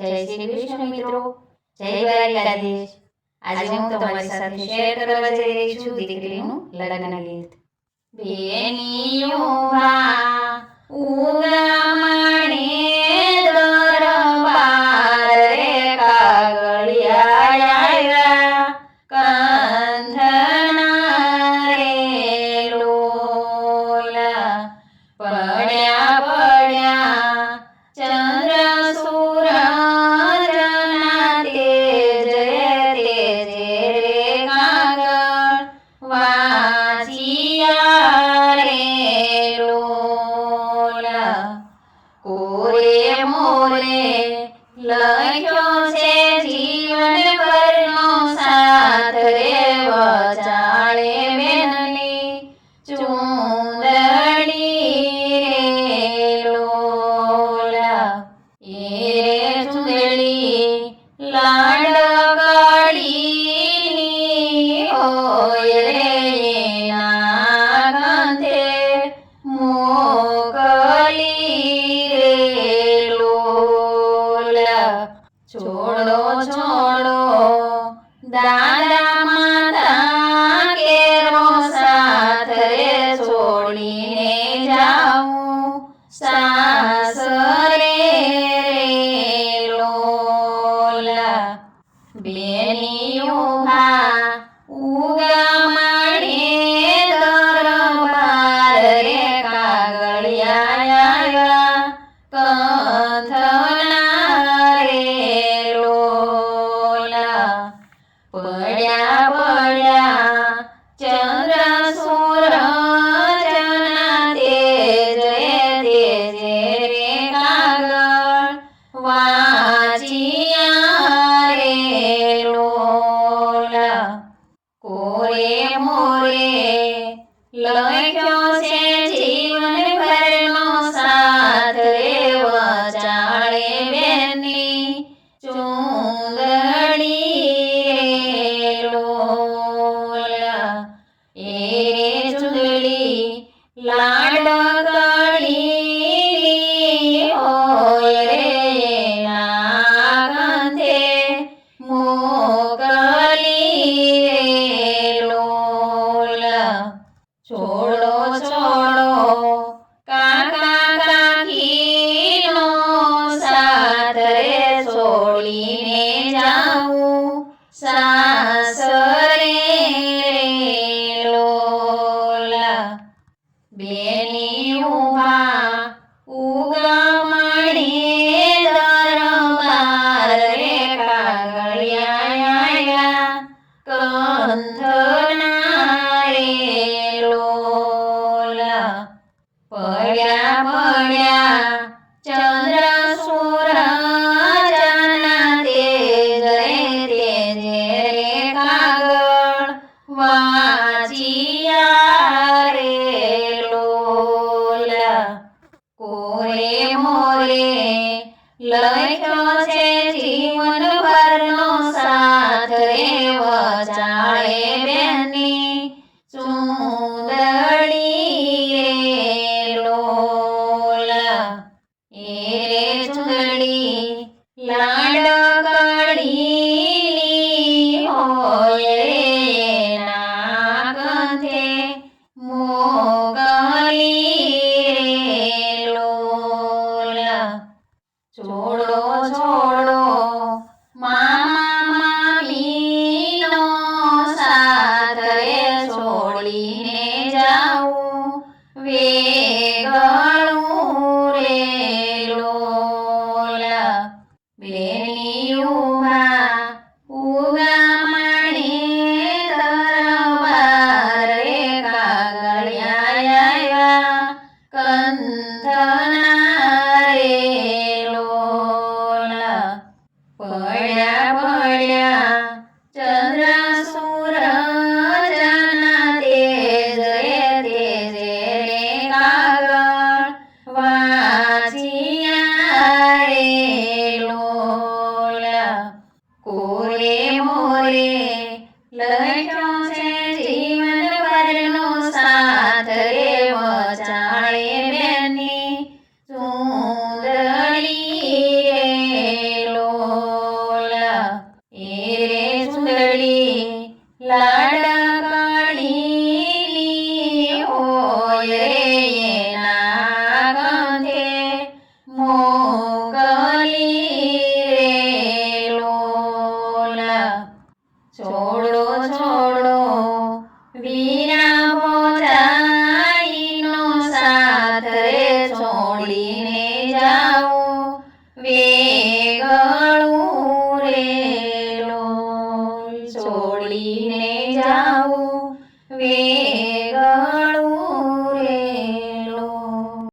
જય શ્રી કૃષ્ણ મિત્રો. જય દ્વારિકાધીશ. આજે હું તમારી સાથે શેર કરવા જઈ રહી છું દીકરીનું લગ્ન ગીત બેની યુવા કોરે મોરે લખ્યો છે જી છોડો છોડો દાદા માતા કેરો સાથ રે છોડીને જાઉં. સાસરે લોલા બેની ઊભા ઉગામાં Lo de Oh. રમ્યા ચંદ્ર સૂર ચના તે જય તે જે રે કાગળ વાંચિયા રે લોલ. કોરે મોરે લઈ વહેલી ઉમા બોલે મોરે લખ્યો છે જીવન પરનો સાથ રે વચાળે બેની સુંદરી રે લોલ એ રે સુંદરી લાડ કાઢી હોય Vi